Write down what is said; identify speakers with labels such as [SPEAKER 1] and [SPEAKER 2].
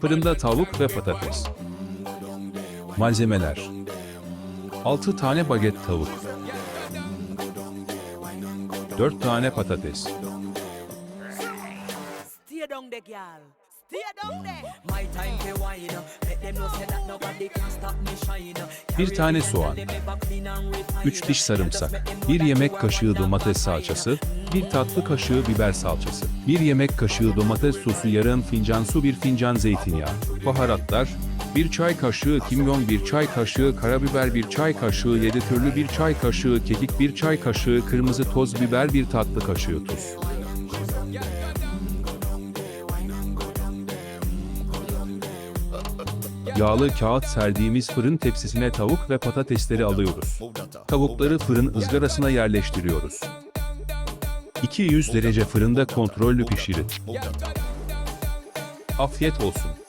[SPEAKER 1] Fırında tavuk ve patates. Malzemeler 6 tane baget tavuk 4 tane patates
[SPEAKER 2] Stay down there, girl. Stay down there. My time to wine. Let them know say that nobody can stop me shine.
[SPEAKER 1] Bir tane soğan 3 diş sarımsak 1 yemek kaşığı domates salçası 1 tatlı kaşığı biber salçası 1 yemek kaşığı domates sosu yarım fincan su 1 fincan zeytinyağı Baharatlar 1 çay kaşığı kimyon 1 çay kaşığı karabiber 1 çay kaşığı 7 türlü 1 çay kaşığı kekik 1 çay kaşığı kırmızı toz biber 1 tatlı kaşığı tuz Yağlı kağıt serdiğimiz fırın tepsisine tavuk ve patatesleri alıyoruz. Tavukları fırın ızgarasına yerleştiriyoruz. 200 derece fırında kontrollü pişirin. Afiyet olsun.